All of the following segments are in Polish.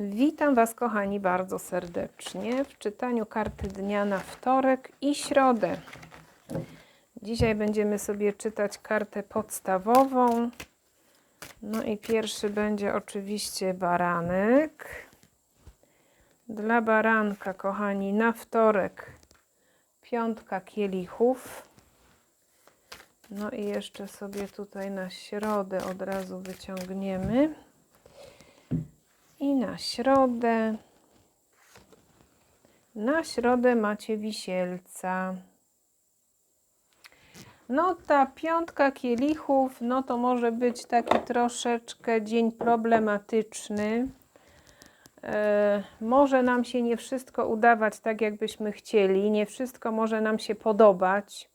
Witam Was, kochani, bardzo serdecznie w czytaniu karty dnia na wtorek i środę. Dzisiaj będziemy sobie czytać kartę podstawową. No i pierwszy będzie oczywiście baranek. Dla baranka, kochani, na wtorek piątka kielichów. No i jeszcze sobie tutaj na środę od razu wyciągniemy. I na środę. Na środę macie wisielca. No ta piątka kielichów, no to może być taki troszeczkę dzień problematyczny. E, może nam się nie wszystko udawać tak, jakbyśmy chcieli, nie wszystko może nam się podobać.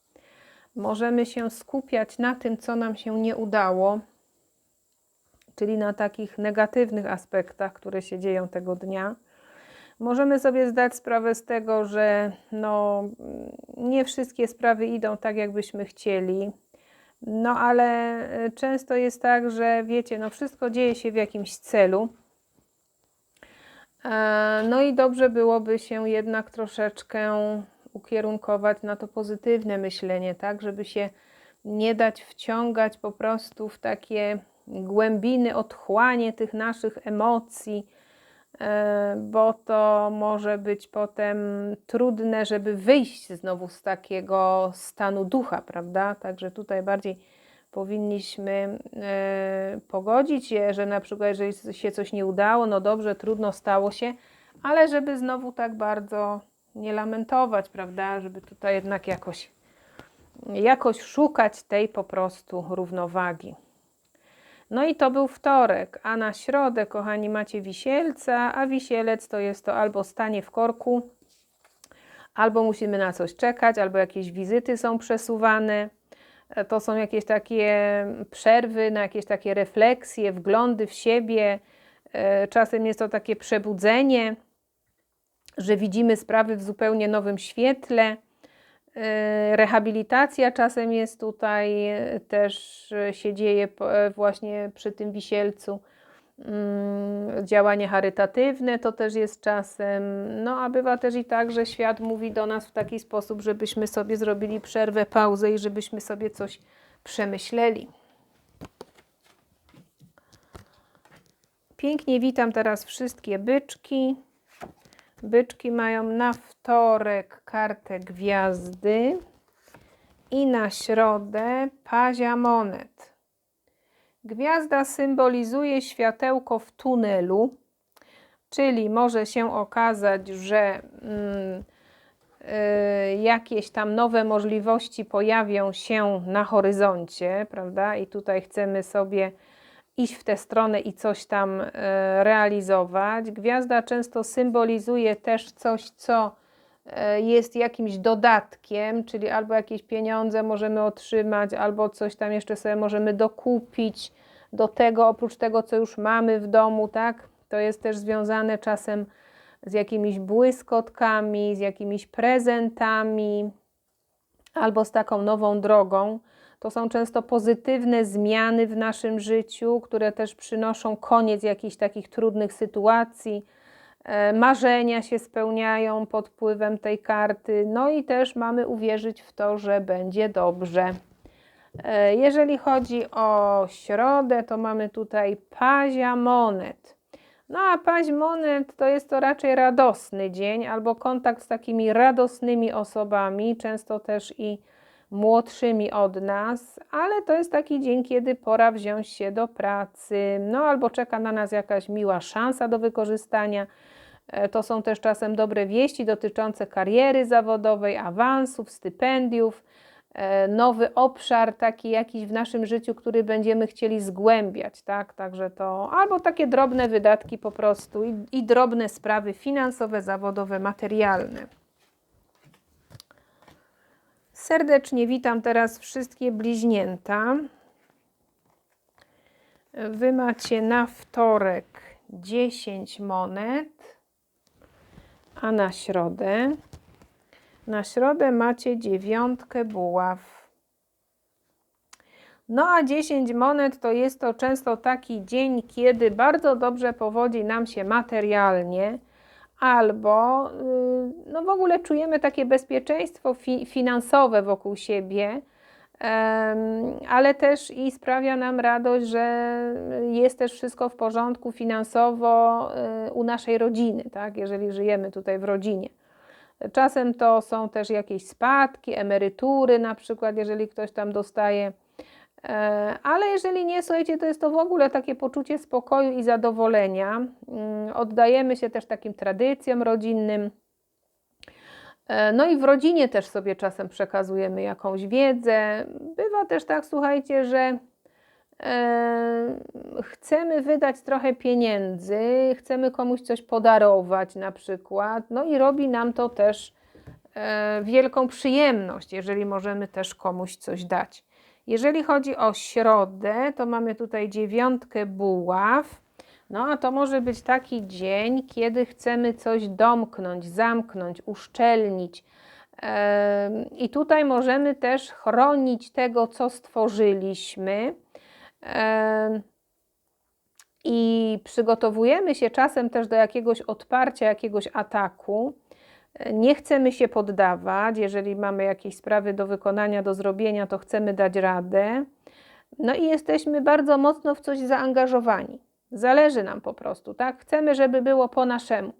Możemy się skupiać na tym, co nam się nie udało, czyli na takich negatywnych aspektach, które się dzieją tego dnia. Możemy sobie zdać sprawę z tego, że no, nie wszystkie sprawy idą tak, jakbyśmy chcieli. No ale e, często jest tak, że wiecie, no wszystko dzieje się w jakimś celu. E, No i dobrze byłoby się jednak troszeczkę ukierunkować na to pozytywne myślenie, tak, żeby się nie dać wciągać po prostu w takie głębiny, otchłanie tych naszych emocji, e, bo to może być potem trudne, żeby wyjść znowu z takiego stanu ducha, prawda? Także tutaj bardziej powinniśmy e, pogodzić się, że na przykład, jeżeli się coś nie udało, no dobrze, trudno, stało się, ale żeby znowu tak bardzo nie lamentować, prawda? Żeby tutaj jednak jakoś, jakoś szukać tej po prostu równowagi. No i to był wtorek, a na środę, kochani, macie wisielca, a wisielec to jest to albo stanie w korku, albo musimy na coś czekać, albo jakieś wizyty są przesuwane. E, To są jakieś takie przerwy na jakieś takie refleksje, wglądy w siebie. E, Czasem jest to takie przebudzenie, że widzimy sprawy w zupełnie nowym świetle. E, Rehabilitacja czasem jest tutaj, e, też e, się dzieje właśnie przy tym wisielcu. Mm, Działanie charytatywne to też jest czasem. No a bywa też i tak, że świat mówi do nas w taki sposób, żebyśmy sobie zrobili przerwę, pauzę i żebyśmy sobie coś przemyśleli. Pięknie witam teraz wszystkie byczki. Byczki mają na wtorek kartę gwiazdy i na środę pazia monet. Gwiazda symbolizuje światełko w tunelu, czyli może się okazać, że mm, y, jakieś tam nowe możliwości pojawią się na horyzoncie, prawda? I tutaj chcemy sobie iść w tę stronę i coś tam e, realizować. Gwiazda często symbolizuje też coś, co e, jest jakimś dodatkiem, czyli albo jakieś pieniądze możemy otrzymać, albo coś tam jeszcze sobie możemy dokupić do tego, oprócz tego, co już mamy w domu, tak? To jest też związane czasem z jakimiś błyskotkami, z jakimiś prezentami, albo z taką nową drogą. To są często pozytywne zmiany w naszym życiu, które też przynoszą koniec jakichś takich trudnych sytuacji. E, Marzenia się spełniają pod wpływem tej karty, no i też mamy uwierzyć w to, że będzie dobrze. E, Jeżeli chodzi o środę, to mamy tutaj pazia monet. No a paź monet to jest to raczej radosny dzień albo kontakt z takimi radosnymi osobami, często też i młodszymi od nas, ale to jest taki dzień, kiedy pora wziąć się do pracy, no albo czeka na nas jakaś miła szansa do wykorzystania. E, To są też czasem dobre wieści dotyczące kariery zawodowej, awansów, stypendiów, e, nowy obszar taki jakiś w naszym życiu, który będziemy chcieli zgłębiać, tak? Także to albo takie drobne wydatki po prostu i, i drobne sprawy finansowe, zawodowe, materialne. Serdecznie witam teraz wszystkie bliźnięta. Wy macie na wtorek 10 monet, a na środę na środę macie dziewiątkę buław. No a 10 monet to jest to często taki dzień, kiedy bardzo dobrze powodzi nam się materialnie, albo y, no w ogóle czujemy takie bezpieczeństwo fi finansowe wokół siebie, ale też i sprawia nam radość, że jest też wszystko w porządku finansowo y, u naszej rodziny, tak? jeżeli żyjemy tutaj w rodzinie. Czasem to są też jakieś spadki, emerytury, na przykład, jeżeli ktoś tam dostaje. E, ale jeżeli nie, słuchajcie, to jest to w ogóle takie poczucie spokoju i zadowolenia. Mm, oddajemy się też takim tradycjom rodzinnym. E, no i w rodzinie też sobie czasem przekazujemy jakąś wiedzę. Bywa też tak, słuchajcie, że e, chcemy wydać trochę pieniędzy, chcemy komuś coś podarować na przykład, no i robi nam to też wielką przyjemność, jeżeli możemy też komuś coś dać. Jeżeli chodzi o środę, to mamy tutaj dziewiątkę buław. No a to może być taki dzień, kiedy chcemy coś domknąć, zamknąć, uszczelnić. I tutaj możemy też chronić tego, co stworzyliśmy. I przygotowujemy się czasem też do jakiegoś odparcia, jakiegoś ataku. Nie chcemy się poddawać. Jeżeli mamy jakieś sprawy do wykonania, do zrobienia, to chcemy dać radę. No i jesteśmy bardzo mocno w coś zaangażowani. Zależy nam po prostu, tak? Chcemy, żeby było po naszemu.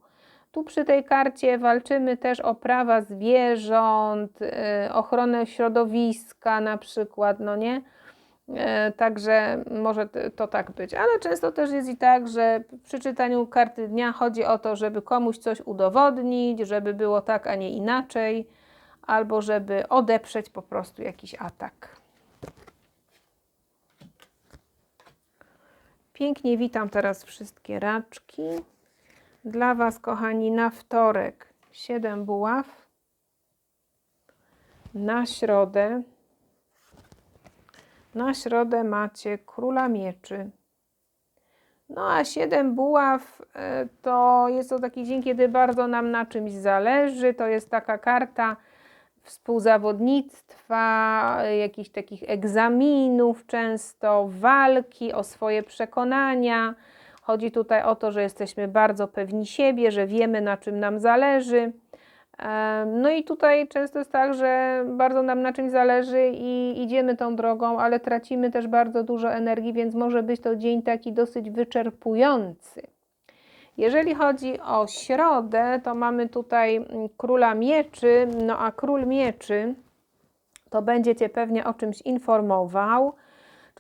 Tu przy tej karcie walczymy też o prawa zwierząt, yy, ochronę środowiska na przykład, no nie? Yy, także może to tak być, ale często też jest i tak, że przy czytaniu karty dnia chodzi o to, żeby komuś coś udowodnić, żeby było tak, a nie inaczej, albo żeby odeprzeć po prostu jakiś atak. Pięknie witam teraz wszystkie raczki. Dla Was, kochani, na wtorek 7 buław. Na środę. Na środę macie króla mieczy. No a 7 buław e, to jest to taki dzień, kiedy bardzo nam na czymś zależy. To jest taka karta współzawodnictwa, jakichś takich egzaminów, często walki o swoje przekonania. Chodzi tutaj o to, że jesteśmy bardzo pewni siebie, że wiemy na czym nam zależy. No i tutaj często jest tak, że bardzo nam na czymś zależy i idziemy tą drogą, ale tracimy też bardzo dużo energii, więc może być to dzień taki dosyć wyczerpujący. Jeżeli chodzi o środę, to mamy tutaj mm, króla mieczy, no a król mieczy to będzie Cię pewnie o czymś informował,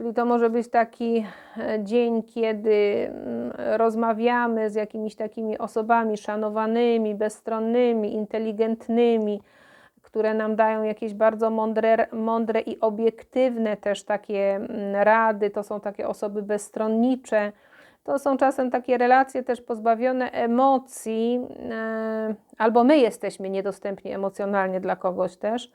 czyli to może być taki e, dzień, kiedy mm, rozmawiamy z jakimiś takimi osobami szanowanymi, bezstronnymi, inteligentnymi, które nam dają jakieś bardzo mądre, mądre i obiektywne też takie mm, rady, to są takie osoby bezstronnicze, to są czasem takie relacje też pozbawione emocji, e, albo my jesteśmy niedostępni emocjonalnie dla kogoś też.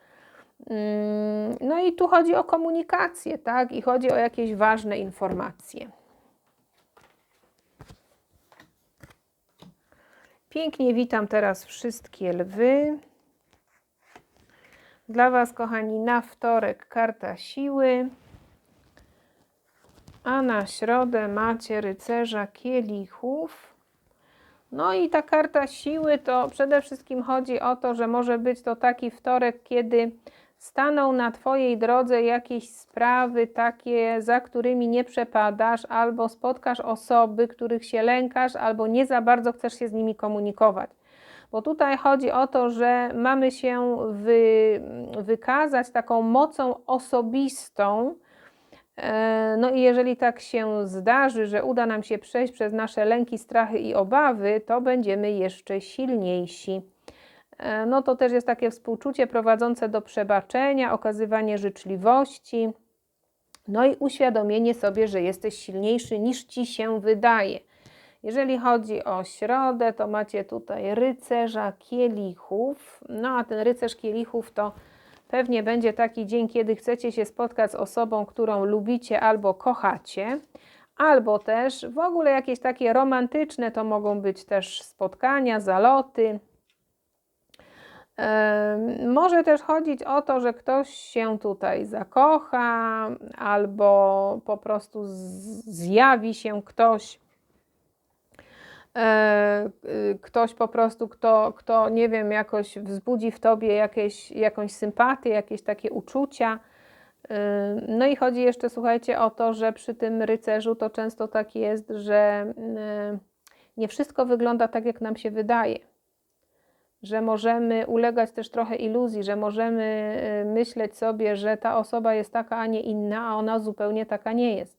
No i tu chodzi o komunikację, tak? I chodzi o jakieś ważne informacje. Pięknie witam teraz wszystkie lwy. Dla Was, kochani, na wtorek karta siły a na środę macie rycerza kielichów. No i ta karta siły to przede wszystkim chodzi o to, że może być to taki wtorek, kiedy staną na Twojej drodze jakieś sprawy takie, za którymi nie przepadasz, albo spotkasz osoby, których się lękasz, albo nie za bardzo chcesz się z nimi komunikować. Bo tutaj chodzi o to, że mamy się wy, wykazać taką mocą osobistą, E, no i jeżeli tak się zdarzy, że uda nam się przejść przez nasze lęki, strachy i obawy, to będziemy jeszcze silniejsi. E, no to też jest takie współczucie prowadzące do przebaczenia, okazywanie życzliwości, no i uświadomienie sobie, że jesteś silniejszy niż ci się wydaje. Jeżeli chodzi o środę, to macie tutaj rycerza kielichów. No a ten rycerz kielichów to Pewnie będzie taki dzień, kiedy chcecie się spotkać z osobą, którą lubicie albo kochacie, albo też w ogóle jakieś takie romantyczne to mogą być też spotkania, zaloty. Może też chodzić o to, że ktoś się tutaj zakocha, albo po prostu zjawi się ktoś, e, y, ktoś po prostu, kto, kto nie wiem, jakoś wzbudzi w tobie jakieś, jakąś sympatię, jakieś takie uczucia. No i chodzi jeszcze, słuchajcie, o to, że przy tym rycerzu to często tak jest, że y, nie wszystko wygląda tak, jak nam się wydaje. Że możemy ulegać też trochę iluzji, że możemy y, myśleć sobie, że ta osoba jest taka, a nie inna, a ona zupełnie taka nie jest.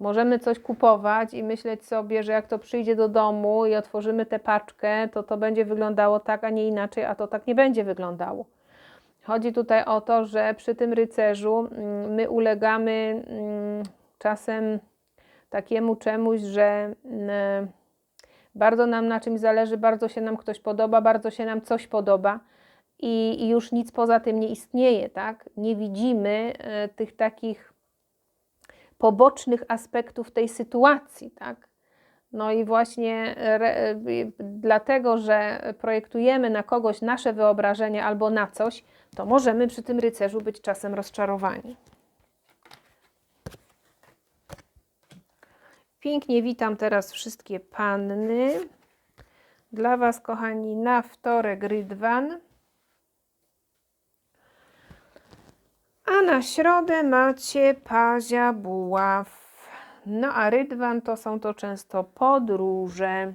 Możemy coś kupować i myśleć sobie, że jak to przyjdzie do domu i otworzymy tę paczkę, to to będzie wyglądało tak, a nie inaczej, a to tak nie będzie wyglądało. Chodzi tutaj o to, że przy tym rycerzu mm, my ulegamy mm, czasem takiemu czemuś, że mm, bardzo nam na czymś zależy, bardzo się nam ktoś podoba, bardzo się nam coś podoba i, i już nic poza tym nie istnieje, tak? Nie widzimy e, tych takich pobocznych aspektów tej sytuacji, tak? No i właśnie re, y, dlatego, że projektujemy na kogoś nasze wyobrażenie albo na coś, to możemy przy tym rycerzu być czasem rozczarowani. Pięknie witam teraz wszystkie panny. Dla Was, kochani, na wtorek rydwan. A na środę macie pazia buław. No a rydwan to są to często podróże.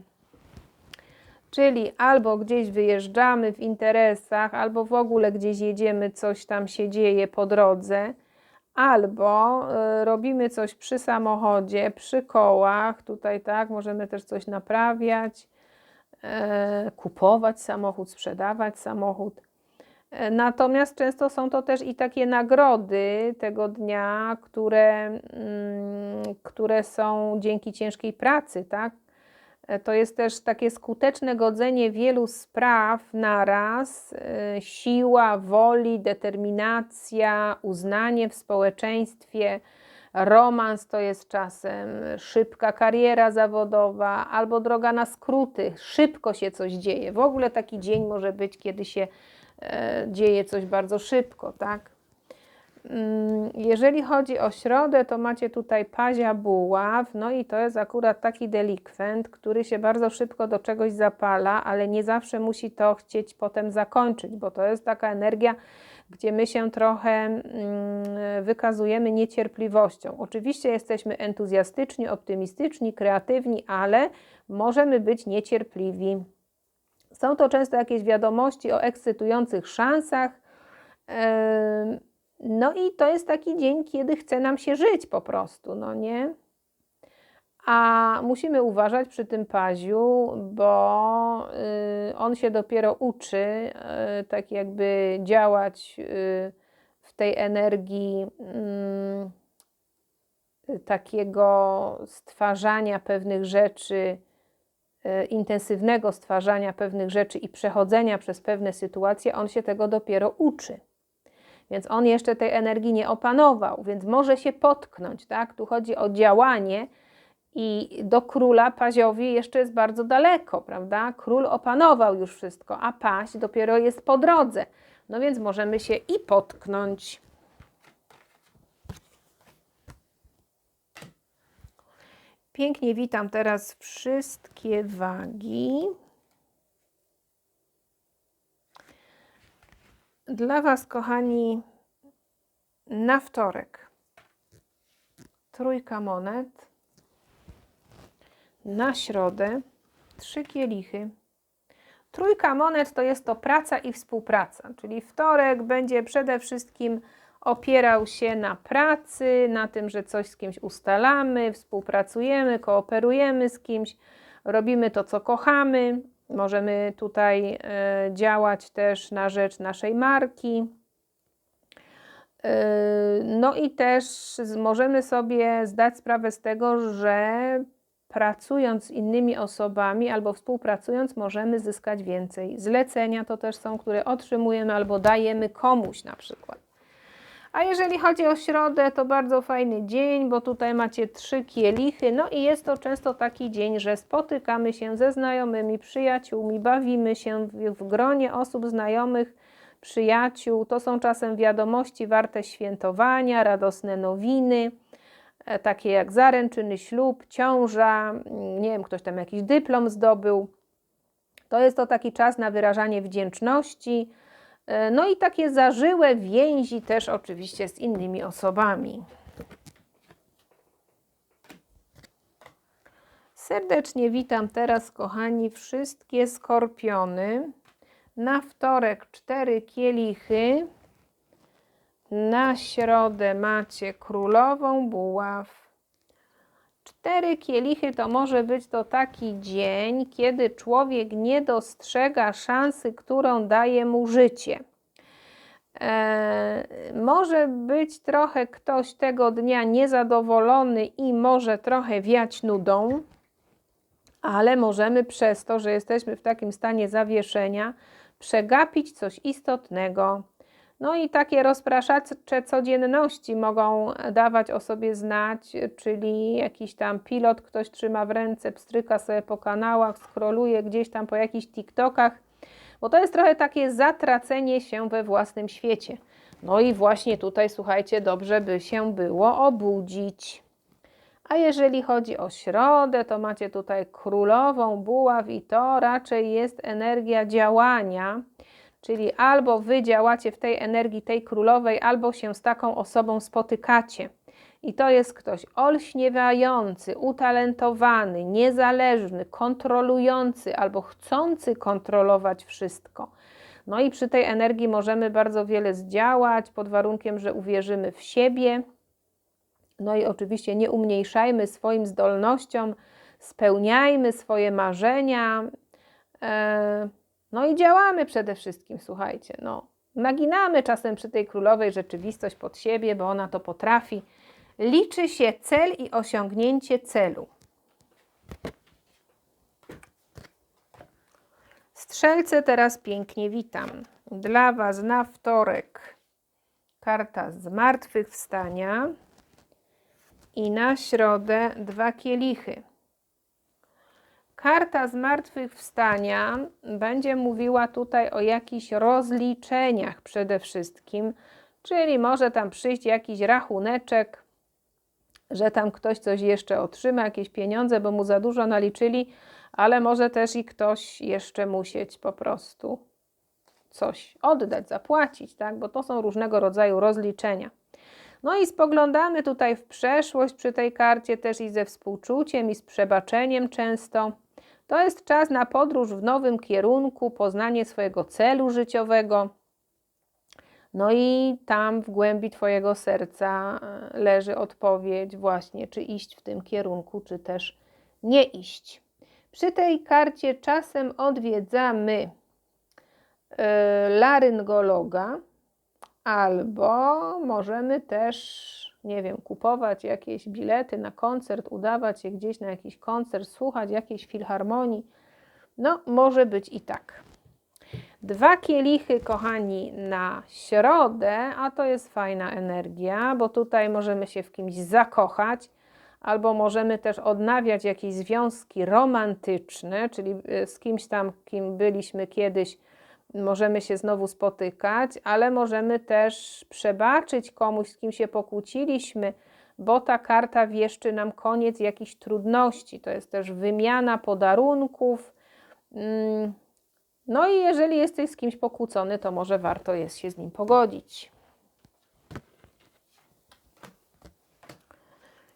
Czyli albo gdzieś wyjeżdżamy w interesach, albo w ogóle gdzieś jedziemy, coś tam się dzieje po drodze, albo y, robimy coś przy samochodzie, przy kołach. Tutaj tak, możemy też coś naprawiać, e, kupować samochód, sprzedawać samochód. E, Natomiast często są to też i takie nagrody tego dnia, które, mm, które są dzięki ciężkiej pracy, tak? E, To jest też takie skuteczne godzenie wielu spraw naraz, e, siła woli, determinacja, uznanie w społeczeństwie. Romans to jest czasem szybka kariera zawodowa albo droga na skróty, szybko się coś dzieje. W ogóle taki dzień może być, kiedy się e, dzieje coś bardzo szybko, tak? Mm, Jeżeli chodzi o środę, to macie tutaj pazia buław, no i to jest akurat taki delikwent, który się bardzo szybko do czegoś zapala, ale nie zawsze musi to chcieć potem zakończyć, bo to jest taka energia, gdzie my się trochę mm, wykazujemy niecierpliwością. Oczywiście jesteśmy entuzjastyczni, optymistyczni, kreatywni, ale możemy być niecierpliwi. Są to często jakieś wiadomości o ekscytujących szansach. em, no i to jest taki dzień, kiedy chce nam się żyć po prostu, no nie? A musimy uważać przy tym paziu, bo y, on się dopiero uczy y, tak jakby działać y, w tej energii y, takiego stwarzania pewnych rzeczy, intensywnego stwarzania pewnych rzeczy i przechodzenia przez pewne sytuacje. On się tego dopiero uczy. Więc on jeszcze tej energii nie opanował, więc może się potknąć, tak? Tu chodzi o działanie i do króla paziowi jeszcze jest bardzo daleko, prawda? Król opanował już wszystko, a paź dopiero jest po drodze. No więc możemy się i potknąć. Pięknie witam teraz wszystkie wagi. Dla Was, kochani, na wtorek trójka monet, na środę trzy kielichy. Trójka monet to jest to praca i współpraca, czyli wtorek będzie przede wszystkim opierał się na pracy, na tym, że coś z kimś ustalamy, współpracujemy, kooperujemy z kimś, robimy to, co kochamy. Możemy tutaj e, działać też na rzecz naszej marki. E, No i też możemy sobie zdać sprawę z tego, że pracując z innymi osobami albo współpracując, możemy zyskać więcej. Zlecenia to też są, które otrzymujemy albo dajemy komuś na przykład. A jeżeli chodzi o środę, to bardzo fajny dzień, bo tutaj macie trzy kielichy. No i jest to często taki dzień, że spotykamy się ze znajomymi, przyjaciółmi, bawimy się w, gronie osób znajomych, przyjaciół. To są czasem wiadomości warte świętowania, radosne nowiny, e, takie jak zaręczyny, ślub, ciąża, mm, nie wiem, ktoś tam jakiś dyplom zdobył. To jest to taki czas na wyrażanie wdzięczności No i takie zażyłe więzi też oczywiście z innymi osobami. Serdecznie witam teraz, kochani, wszystkie skorpiony. Na wtorek cztery kielichy. Na środę macie królową buław. Cztery kielichy to może być to taki dzień, kiedy człowiek nie dostrzega szansy, którą daje mu życie. E, może być trochę ktoś tego dnia niezadowolony i może trochę wiać nudą, ale możemy przez to, że jesteśmy w takim stanie zawieszenia, przegapić coś istotnego. No i takie rozpraszacze codzienności mogą dawać o sobie znać, czyli jakiś tam pilot ktoś trzyma w ręce, pstryka sobie po kanałach, skroluje gdzieś tam po jakichś TikTokach, bo to jest trochę takie zatracenie się we własnym świecie. No i właśnie tutaj, słuchajcie, dobrze by się było obudzić. A jeżeli chodzi o środę, to macie tutaj królową buław i to raczej jest energia działania, czyli albo wy działacie w tej energii tej królowej, albo się z taką osobą spotykacie. I to jest ktoś olśniewający, utalentowany, niezależny, kontrolujący albo chcący kontrolować wszystko. No i przy tej energii możemy bardzo wiele zdziałać, pod warunkiem, że uwierzymy w siebie. No i oczywiście nie umniejszajmy swoim zdolnościom, spełniajmy swoje marzenia. E, no i działamy przede wszystkim, słuchajcie. No, naginamy czasem przy tej królowej rzeczywistość pod siebie, bo ona to potrafi. Liczy się cel i osiągnięcie celu. Strzelce teraz pięknie witam. Dla Was na wtorek karta zmartwychwstania i na środę dwa kielichy. Karta zmartwychwstania będzie mówiła tutaj o jakichś rozliczeniach przede wszystkim, czyli może tam przyjść jakiś rachuneczek, że tam ktoś coś jeszcze otrzyma, jakieś pieniądze, bo mu za dużo naliczyli, ale może też i ktoś jeszcze musieć po prostu coś oddać, zapłacić, tak? bo to są różnego rodzaju rozliczenia. No i spoglądamy tutaj w przeszłość przy tej karcie też i ze współczuciem i z przebaczeniem często. To jest czas na podróż w nowym kierunku, poznanie swojego celu życiowego. No i tam w głębi Twojego serca e, leży odpowiedź właśnie, czy iść w tym kierunku, czy też nie iść. Przy tej karcie czasem odwiedzamy e, laryngologa, albo możemy też, nie wiem, kupować jakieś bilety na koncert, udawać się gdzieś na jakiś koncert, słuchać jakiejś filharmonii. No, może być i tak. Dwa kielichy, kochani, na środę, a to jest fajna energia, bo tutaj możemy się w kimś zakochać, albo możemy też odnawiać jakieś związki romantyczne, czyli y, z kimś tam, kim byliśmy kiedyś, możemy się znowu spotykać, ale możemy też przebaczyć komuś, z kim się pokłóciliśmy, bo ta karta wieszczy nam koniec jakichś trudności. To jest też wymiana podarunków. Mm, no i jeżeli jesteś z kimś pokłócony, to może warto jest się z nim pogodzić.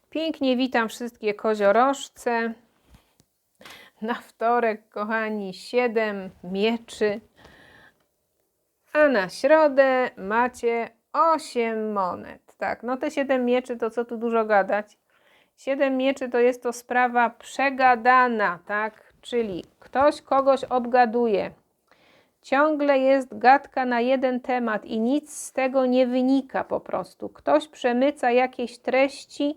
Pięknie witam wszystkie koziorożce. Na wtorek, kochani, siedem mieczy. A na środę macie 8 monet. Tak, no te 7 mieczy to co tu dużo gadać. 7 mieczy to jest to sprawa przegadana, tak? Czyli ktoś kogoś obgaduje. Ciągle jest gadka na jeden temat i nic z tego nie wynika po prostu. Ktoś przemyca jakieś treści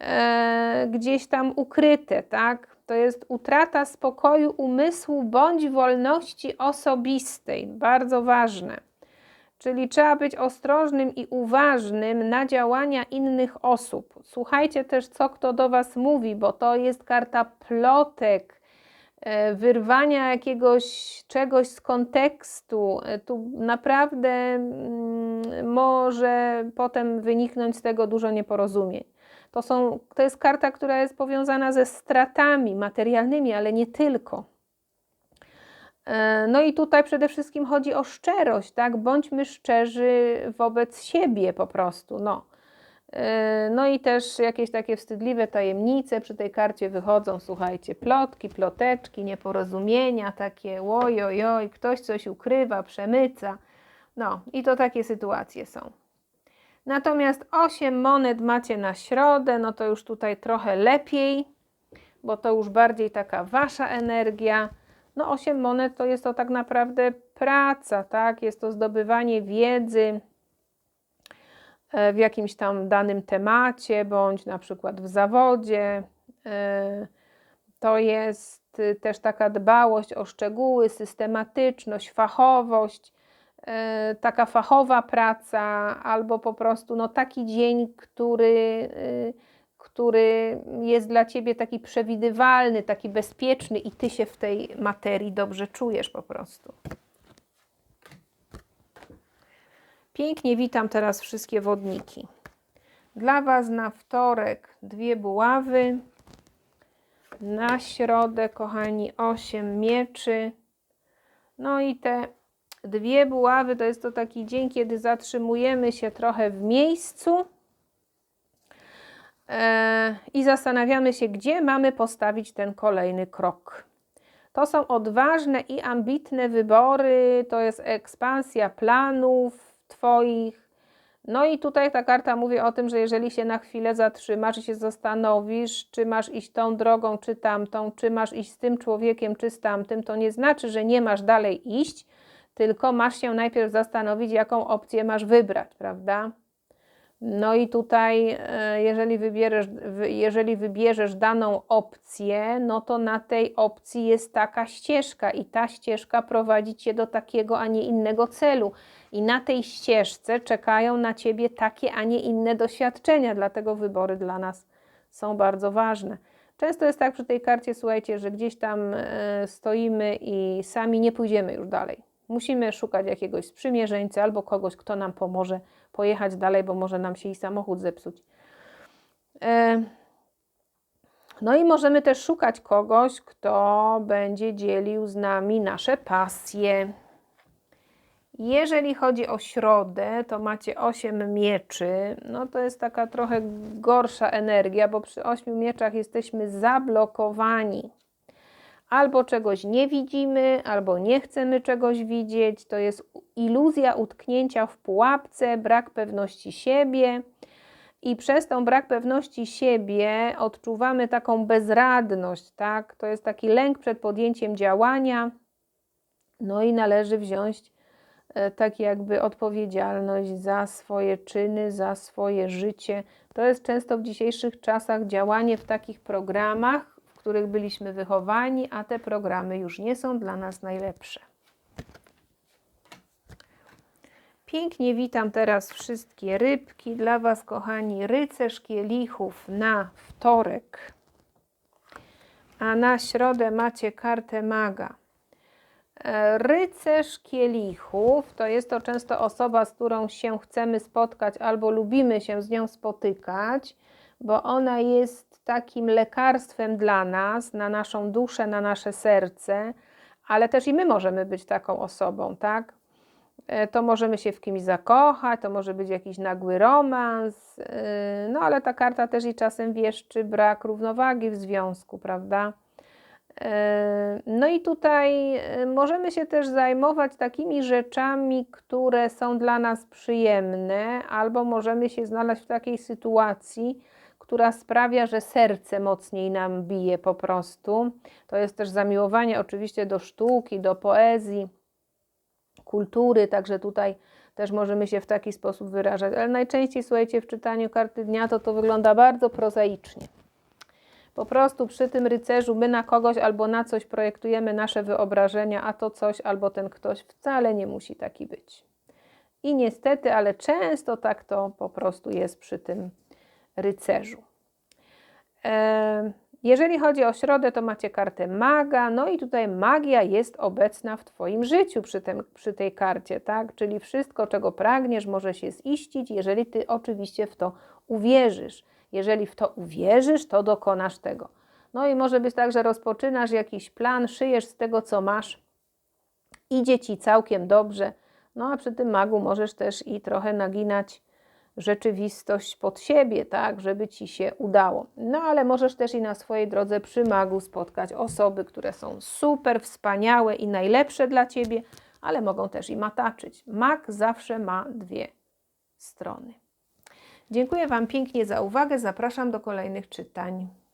e, gdzieś tam ukryte, tak? To jest utrata spokoju umysłu bądź wolności osobistej. Bardzo ważne. Czyli trzeba być ostrożnym i uważnym na działania innych osób. Słuchajcie też, co kto do Was mówi, bo to jest karta plotek, e, wyrwania jakiegoś czegoś z kontekstu. E, Tu naprawdę mm, może potem wyniknąć z tego dużo nieporozumień. To, są, to jest karta, która jest powiązana ze stratami materialnymi, ale nie tylko. E, No i tutaj przede wszystkim chodzi o szczerość, tak? Bądźmy szczerzy wobec siebie po prostu, no. E, No i też jakieś takie wstydliwe tajemnice przy tej karcie wychodzą, słuchajcie, plotki, ploteczki, nieporozumienia, takie ojojoj, ktoś coś ukrywa, przemyca. No i to takie sytuacje są. Natomiast 8 monet macie na środę, no to już tutaj trochę lepiej, bo to już bardziej taka wasza energia. No 8 monet to jest to tak naprawdę praca, tak? Jest to zdobywanie wiedzy e, w jakimś tam danym temacie, bądź na przykład w zawodzie. E, To jest y, też taka dbałość o szczegóły, systematyczność, fachowość, taka fachowa praca, albo po prostu no, taki dzień, który, y, który jest dla ciebie taki przewidywalny, taki bezpieczny i ty się w tej materii dobrze czujesz po prostu. Pięknie witam teraz wszystkie wodniki. Dla Was na wtorek dwie buławy, na środę, kochani, osiem mieczy. No i te dwie buławy to jest to taki dzień, kiedy zatrzymujemy się trochę w miejscu e, i zastanawiamy się, gdzie mamy postawić ten kolejny krok. To są odważne i ambitne wybory, to jest ekspansja planów Twoich. No i tutaj ta karta mówi o tym, że jeżeli się na chwilę zatrzymasz i się zastanowisz, czy masz iść tą drogą, czy tamtą, czy masz iść z tym człowiekiem, czy z tamtym, to nie znaczy, że nie masz dalej iść, tylko masz się najpierw zastanowić, jaką opcję masz wybrać, prawda? No i tutaj, e, jeżeli wybierzesz, wy- jeżeli wybierzesz daną opcję, no to na tej opcji jest taka ścieżka i ta ścieżka prowadzi cię do takiego, a nie innego celu. I na tej ścieżce czekają na ciebie takie, a nie inne doświadczenia, dlatego wybory dla nas są bardzo ważne. Często jest tak przy tej karcie, słuchajcie, że gdzieś tam e, stoimy i sami nie pójdziemy już dalej. Musimy szukać jakiegoś sprzymierzeńca albo kogoś, kto nam pomoże pojechać dalej, bo może nam się i samochód zepsuć. E, No i możemy też szukać kogoś, kto będzie dzielił z nami nasze pasje. Jeżeli chodzi o środę, to macie 8 mieczy. No to jest taka trochę gorsza energia, bo przy 8 mieczach jesteśmy zablokowani. Albo czegoś nie widzimy, albo nie chcemy czegoś widzieć. To jest iluzja utknięcia w pułapce, brak pewności siebie. I przez tą brak pewności siebie odczuwamy taką bezradność, tak? To jest taki lęk przed podjęciem działania. No i należy wziąć e, tak jakby odpowiedzialność za swoje czyny, za swoje życie. To jest często w dzisiejszych czasach działanie w takich programach, których byliśmy wychowani, a te programy już nie są dla nas najlepsze. Pięknie witam teraz wszystkie rybki. Dla Was, kochani, rycerz kielichów na wtorek. A na środę macie kartę maga. E, Rycerz kielichów to jest to często osoba, z którą się chcemy spotkać albo lubimy się z nią spotykać, bo ona jest takim lekarstwem dla nas, na naszą duszę, na nasze serce, ale też i my możemy być taką osobą, tak? E, To możemy się w kimś zakochać, to może być jakiś nagły romans, yy, no ale ta karta też i czasem wieszczy brak równowagi w związku, prawda? Yy, No i tutaj możemy się też zajmować takimi rzeczami, które są dla nas przyjemne, albo możemy się znaleźć w takiej sytuacji, która sprawia, że serce mocniej nam bije po prostu. To jest też zamiłowanie oczywiście do sztuki, do poezji kultury, także tutaj też możemy się w taki sposób wyrażać. Ale najczęściej, słuchajcie, w czytaniu karty dnia to to wygląda bardzo prozaicznie. Po prostu przy tym rycerzu my na kogoś albo na coś projektujemy nasze wyobrażenia, a to coś albo ten ktoś wcale nie musi taki być. I niestety, ale często tak to po prostu jest przy tym rycerzu. Jeżeli chodzi o środę, to macie kartę maga, no i tutaj magia jest obecna w Twoim życiu przy, tym, przy tej karcie, tak? Czyli wszystko, czego pragniesz, może się ziścić, jeżeli Ty oczywiście w to uwierzysz. Jeżeli w to uwierzysz, to dokonasz tego. No i może być tak, że rozpoczynasz jakiś plan, szyjesz z tego, co masz, idzie Ci całkiem dobrze, no a przy tym magu możesz też i trochę naginać rzeczywistość pod siebie, tak, żeby ci się udało. No ale możesz też i na swojej drodze przy magu spotkać osoby, które są super wspaniałe i najlepsze dla ciebie, ale mogą też i mataczyć. Mag zawsze ma dwie strony. Dziękuję Wam pięknie za uwagę. Zapraszam do kolejnych czytań.